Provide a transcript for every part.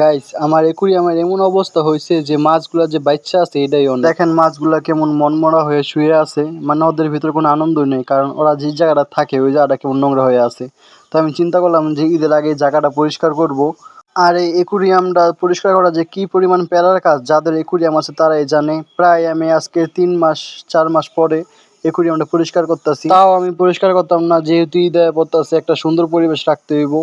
Guys আমার একুরিয়ামের এমন অবস্থা হয়েছে যে মাছগুলা যে বাচ্চা আছে, এটাই দেখেন মাছগুলা কেমন মনমরা হয়ে শুয়ে আছে মানে ওদের ভিতরে কোনো আনন্দ নেই, কারণ ওরা যে জায়গাটা থাকে, ওই জায়গাটা কেমন নোংরা হয়ে আছে। তো আমি চিন্তা করলাম যে ঈদের আগে জায়গাটা পরিষ্কার করব। আর এই একুরিয়ামটা পরিষ্কার করা যে কি পরিমাণ প্যারার কাজ, যাদের একুরিয়াম আছে তারাই জানে। প্রায় আমি আজকে তিন মাস, চার মাস পরে একুরিয়ামটা পরিষ্কার করতেছি। তাও আমি পরিষ্কার করতাম না, যেহেতু ঈদে পড়তেছে, একটা সুন্দর পরিবেশ রাখতে হইব।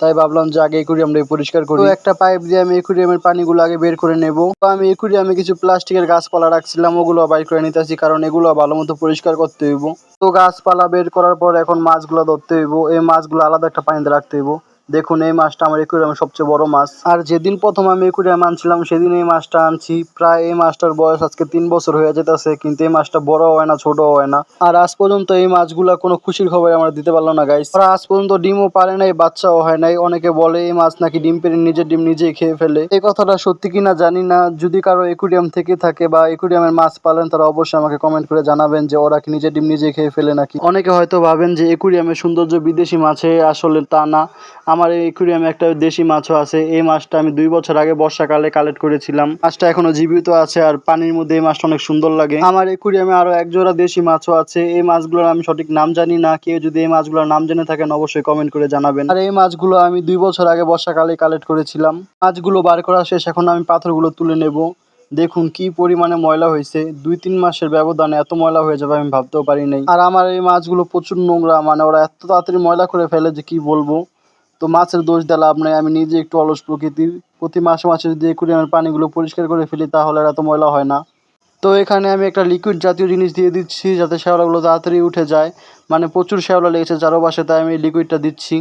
তাই ভাবলাম যে আগে একুরিয়ামটা পরিষ্কার করি। একটা পাইপ দিয়ে আমি একুরিয়ামের পানিগুলো আগে বের করে নেব। আমি একুরিয়ামে কিছু প্লাস্টিকের গাছপালা রাখছিলাম, ওগুলো বাইর করে নিতেছি কারণ এগুলো ভালো মতো পরিষ্কার করতে হইব। তো গাছপালা বের করার পর এখন মাছগুলো ধরতে হইব। এই মাছগুলো আলাদা একটা পানিতে রাখতে হইব। দেখুন, এই মাছটা আমার একুরিয়ামের সবচেয়ে বড় মাছ। আর যেদিন প্রথম আমি একুরিয়াম আনছিলাম, সেদিন এই মাছটা আনছি। প্রায় এই মাছটার বয়স আজকে তিন বছর হয়ে যেতেছে, কিন্তু এই মাছটা বড় হয় না ছোট হয় না। আর আজ পর্যন্ত এই মাছগুলা কোনো খুশির খবর আমরা দিতে পারলাম না গাইস ওরা আজ পর্যন্ত ডিমও পারে নাই, বাচ্চাও হয় নাই। অনেকে বলে এই মাছ নাকি ডিম পেরে নিজের ডিম নিজেই খেয়ে ফেলে। এই কথাটা সত্যি কিনা জানি না। যদি কারও একুরিয়াম থেকে থাকে বা একুরিয়ামের মাছ পালেন, তারা অবশ্যই আমাকে কমেন্ট করে জানাবেন যে ওরা কি নিজের ডিম নিজে খেয়ে ফেলে নাকি। অনেকে হয়তো ভাবেন যে একুরিয়ামের সৌন্দর্য বিদেশি মাছে আসলে তা না। আমার এই একুরিয়ামে একটা দেশি মাছও আছে। এই মাছটা আমি দুই বছর আগে বর্ষাকালে কালেক্ট করেছিলাম। মাছটা এখনও জীবিত আছে আর পানির মধ্যে এই মাছটা অনেক সুন্দর লাগে। আমার একুরিয়ামে আরও এক জোড়া দেশি মাছও আছে। এই মাছগুলোর আমি সঠিক নাম জানি না। কেউ যদি এই মাছগুলোর নাম জেনে থাকেন অবশ্যই কমেন্ট করে জানাবেন। আর এই মাছগুলো আমি দুই বছর আগে বর্ষাকালে কালেক্ট করেছিলাম। মাছগুলো বার করা শেষ, এখন আমি পাথরগুলো তুলে নেব। দেখুন কি পরিমাণে ময়লা হয়েছে। দুই তিন মাসের ব্যবধানে এত ময়লা হয়ে যাবে আমি ভাবতেও পারি নাই। আর আমার এই মাছগুলো প্রচুর নোংরা মানে ওরা এত তাড়াতাড়ি ময়লা করে ফেলে যে কি বলব? তো মাছের দোষ দিয়ে লাভ নাই, আমি নিজে একটু অলস প্রকৃতির প্রতি মাসে মাসে যদি একুরিয়ামের পানিগুলো পরিষ্কার করে ফেলি, তাহলে এত ময়লা হয় না। তো এখানে আমি একটা লিকুইড জাতীয় জিনিস দিয়ে দিচ্ছি, যাতে শ্যাওলাগুলো তাড়াতাড়ি উঠে যায়। মানে প্রচুর শ্যাওলা লেগেছে চারোপাশে তাই আমি এই লিকুইডটা দিচ্ছি।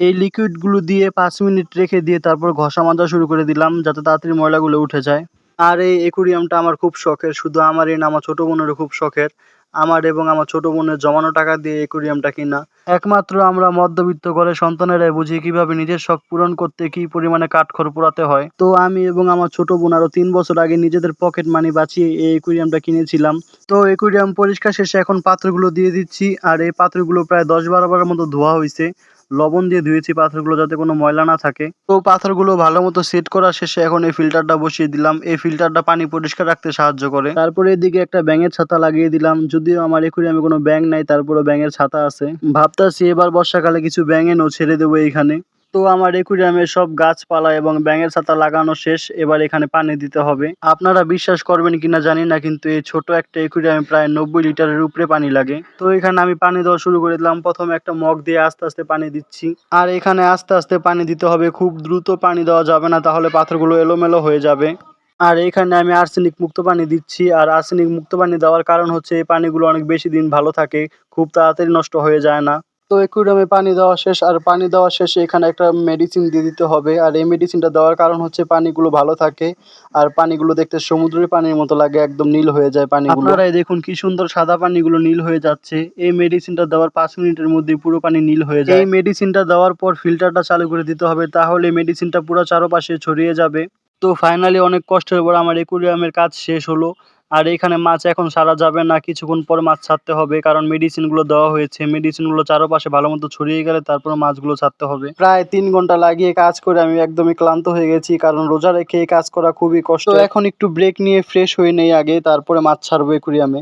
এই লিকুইডগুলো দিয়ে পাঁচ মিনিট রেখে দিয়ে তারপর ঘষা মাজা শুরু করে দিলাম, যাতে তাড়াতাড়ি ময়লাগুলো উঠে যায়। আর এই একুরিয়ামটা আমার খুব শখের, শুধু আমারই না, আমার ছোটো বোনেরও খুব শখের। আমার এবং আমার ছোট বোনের জমানো টাকা দিয়ে একুরিয়ামটা কিনা। একমাত্র আমরা মধ্যবিত্ত ঘরের সন্তানেরাই বুঝি কীভাবে নিজের শখ পূরণ করতে কি পরিমাণে কাঠখড় পোড়াতে হয়। তো আমি এবং আমার ছোট বোন আরও তিন বছর আগে নিজেদের পকেট মানি বাঁচিয়ে এই একুরিয়ামটা কিনেছিলাম। তো একুরিয়াম পরিষ্কার শেষে এখন পাত্রগুলো দিয়ে দিচ্ছি, আর এই পাত্রগুলো প্রায় দশ বারো বারের মতো ধোয়া হয়েছে লবণ দিয়ে ধুয়েছি পাথরগুলো যাতে কোনো ময়লা না থাকে। তো পাথরগুলো ভালো মতো সেট করা শেষে এখন এই ফিল্টারটা বসিয়ে দিলাম। এই ফিল্টারটা পানি পরিষ্কার রাখতে সাহায্য করে। তারপরে এদিকে একটা ব্যাঙের ছাতা লাগিয়ে দিলাম। যদিও আমার একুরিয়ামে কোনো ব্যাঙ নাই তারপরে ব্যাঙের ছাতা আছে। ভাবতাছি এবার বর্ষাকালে কিছু ব্যাঙ এনেও ছেড়ে দেবো এইখানে। তো আমার একুরিয়ামে সব গাছপালা এবং ব্যাঙের ছাতা লাগানো শেষ, এবার এখানে পানি দিতে হবে। আপনারা বিশ্বাস করবেন কিনা জানি না, কিন্তু এই ছোট একটা একুরিয়ামে প্রায় নব্বই লিটারের উপরে পানি লাগে। তো এখানে আমি পানি দেওয়া শুরু করে দিলাম। প্রথমে একটা মগ দিয়ে আস্তে আস্তে পানি দিচ্ছি। আর এখানে আস্তে আস্তে পানি দিতে হবে। খুব দ্রুত পানি দেওয়া যাবে না, তাহলে পাথরগুলো এলোমেলো হয়ে যাবে। আর এখানে আমি আর্সেনিক মুক্ত পানি দিচ্ছি। আর আর্সেনিক মুক্ত পানি দেওয়ার কারণ হচ্ছে, এই পানিগুলো অনেক বেশি দিন ভালো থাকে। খুব তাড়াতাড়ি নষ্ট হয়ে যায় না। তো একুরিয়ামে পানি দেওয়া শেষ আর পানি দেওয়া শেষে এখানে একটা মেডিসিন দিয়ে দিতে হবে। আর এই মেডিসিনটা দেওয়ার কারণ হচ্ছে পানিগুলো ভালো থাকে আর পানিগুলো দেখতে সমুদ্রের পানির মতো লাগে একদম নীল হয়ে যায় পানিগুলো। আপনারাই দেখুন কি সুন্দর সাদা পানিগুলো নীল হয়ে যাচ্ছে। এই মেডিসিনটা দেওয়ার পাঁচ মিনিটের মধ্যে পুরো পানি নীল হয়ে যায়। এই মেডিসিনটা দেওয়ার পর ফিল্টারটা চালু করে দিতে হবে তাহলে মেডিসিনটা পুরো চারপাশে ছড়িয়ে যাবে। তো ফাইনালি অনেক কষ্টের পর আমার একুরিয়ামের কাজ শেষ হলো। আর এখানে মাছ এখন সারা যাবে না কিছুক্ষণ পর মাছ ছাড়তে হবে কারণ মেডিসিনগুলো দেওয়া হয়েছে। মেডিসিনগুলো চারপাশে ভালো মতো ছড়িয়ে গেলে তারপর মাছগুলো ছাড়তে হবে। প্রায় তিন ঘণ্টা লাগিয়ে কাজ করে আমি একদমই ক্লান্ত হয়ে গেছি কারণ রোজা রেখে এই কাজ করা খুবই কষ্ট। এখন একটু ব্রেক নিয়ে ফ্রেশ হয়ে নেই আগে তারপরে মাছ ছাড়বো একুরিয়ামে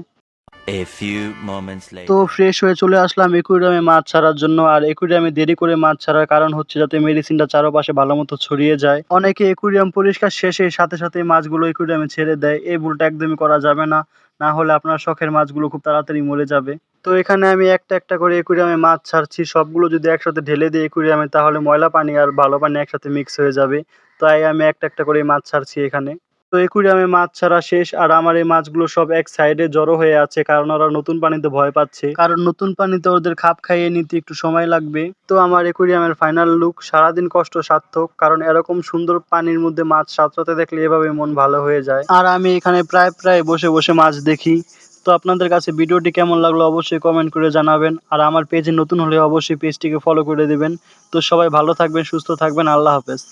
তো ফ্রেশ হয়ে চলে আসলাম একুরিয়ামে মাছ ছাড়ার জন্য। আর একুরিয়ামে দেরি করে মাছ ছাড়ার কারণ হচ্ছে যাতে মেডিসিনটা চারপাশে ভালো মতো ছড়িয়ে যায়। অনেকে একুরিয়াম পরিষ্কার শেষে সাথে সাথে মাছগুলো একুরিয়ামে ছেড়ে দেয়। এই ভুলটা একদমই করা যাবে না। না হলে আপনার শখের মাছগুলো খুব তাড়াতাড়ি মরে যাবে। তো এখানে আমি একটা একটা করে একুরিয়ামে মাছ ছাড়ছি। সবগুলো যদি একসাথে ঢেলে দিই একুরিয়ামে তাহলে ময়লা পানি আর ভালো পানি একসাথে মিক্স হয়ে যাবে। তাই আমি একটা একটা করে মাছ ছাড়ছি এখানে। তো একুরিয়ামে মাছ ছাড়া শেষ, আর আমার এই মাছগুলো সব এক সাইডে জড়ো হয়ে আছে কারণ ওরা নতুন পানিতে ভয় পাচ্ছে। কারণ নতুন পানিতে ওদের খাপ খাইয়ে নিতে একটু সময় লাগবে। তো আমার একুরিয়ামের ফাইনাল লুক সারাদিন কষ্ট সার্থক কারণ এরকম সুন্দর পানির মধ্যে মাছ সাঁতরাতে দেখলে এভাবে মন ভালো হয়ে যায়। আর আমি এখানে প্রায় প্রায় বসে বসে মাছ দেখি। তো আপনাদের কাছে ভিডিওটি কেমন লাগল অবশ্যই কমেন্ট করে জানাবেন। আর আমার পেজে নতুন হলে অবশ্যই পেজটিকে ফলো করে দেবেন। তো সবাই ভালো থাকবেন, সুস্থ থাকবেন, আল্লাহ হাফেজ।